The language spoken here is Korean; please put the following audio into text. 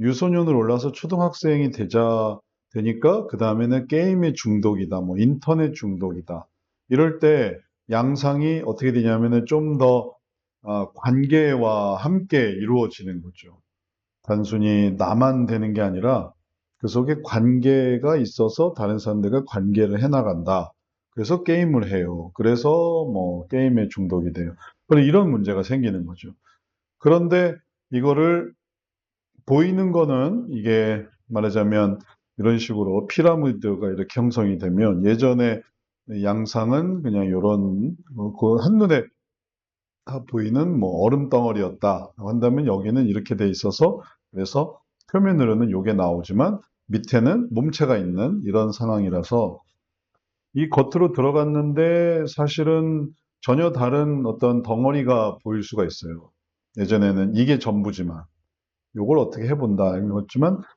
유소년을 올라서 초등학생이 되자 되니까 그 다음에는 게임에 중독이다, 뭐 인터넷 중독이다. 이럴 때 양상이 어떻게 되냐면은 좀더 아, 관계와 함께 이루어지는 거죠. 단순히 나만 되는 게 아니라 그 속에 관계가 있어서 다른 사람들과 관계를 해나간다. 그래서 게임을 해요. 그래서 뭐 게임에 중독이 돼요. 그런 이런 문제가 생기는 거죠. 그런데 이거를 보이는 거는 이게 말하자면 이런 식으로 피라미드가 이렇게 형성이 되면 예전에 양상은 그냥 이런 그 한눈에 다 보이는 뭐 얼음 덩어리였다 한다면 여기는 이렇게 돼 있어서 그래서 표면으로는 요게 나오지만 밑에는 몸체가 있는 이런 상황이라서 이 겉으로 들어갔는데 사실은 전혀 다른 어떤 덩어리가 보일 수가 있어요. 예전에는 이게 전부지만 요걸 어떻게 해본다. 이거지만